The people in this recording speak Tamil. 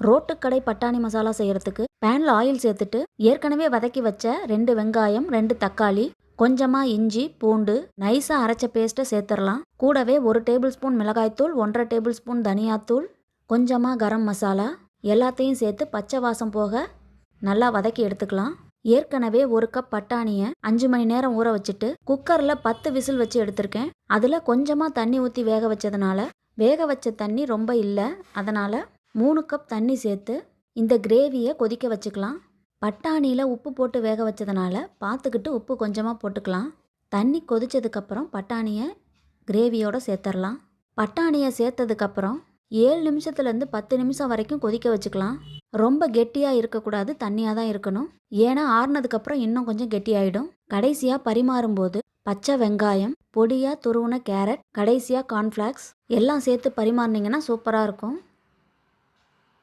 ரோட்டுக்கடை பட்டாணி மசாலா செய்யறதுக்கு பேனில் ஆயில் சேர்த்துட்டு ஏற்கனவே வதக்கி வச்ச ரெண்டு வெங்காயம் ரெண்டு தக்காளி கொஞ்சமாக இஞ்சி பூண்டு நைஸாக அரைச்ச பேஸ்ட்டை சேர்த்துடலாம். கூடவே ஒரு டேபிள் ஸ்பூன் மிளகாய்த்தூள் ஒன்றரை டேபிள் ஸ்பூன் தனியாத்தூள் கொஞ்சமாக கரம் மசாலா எல்லாத்தையும் சேர்த்து பச்சை வாசம் போக நல்லா வதக்கி எடுத்துக்கலாம். ஏற்கனவே ஒரு கப் பட்டாணியை அஞ்சு மணி நேரம் ஊற வச்சுட்டு குக்கரில் பத்து விசில் வச்சு எடுத்திருக்கேன். அதில் கொஞ்சமாக தண்ணி ஊற்றி வேக வச்சதுனால வேக வச்ச தண்ணி ரொம்ப இல்லை. அதனால் மூணு கப் தண்ணி சேர்த்து இந்த கிரேவியை கொதிக்க வச்சுக்கலாம். பட்டாணியில் உப்பு போட்டு வேக வச்சதுனால பார்த்துக்கிட்டு உப்பு கொஞ்சமாக போட்டுக்கலாம். தண்ணி கொதிச்சதுக்கப்புறம் பட்டாணியை கிரேவியோட சேர்த்துடலாம் பட்டாணியை சேர்த்ததுக்கப்புறம் ஏழு நிமிஷத்துலேருந்து பத்து நிமிஷம் வரைக்கும் கொதிக்க வச்சுக்கலாம். ரொம்ப கெட்டியாக இருக்கக்கூடாது தண்ணியாக தான் இருக்கணும். ஏன்னா ஆறுனதுக்கப்புறம் இன்னும் கொஞ்சம் கெட்டியாயிடும். கடைசியாக பரிமாறும்போது பச்சை வெங்காயம் பொடியாக துருவுன கேரட் கடைசியாக கார்ன்ஃப்ளாக்ஸ் எல்லாம் சேர்த்து பரிமாறினீங்கன்னா சூப்பராக இருக்கும்.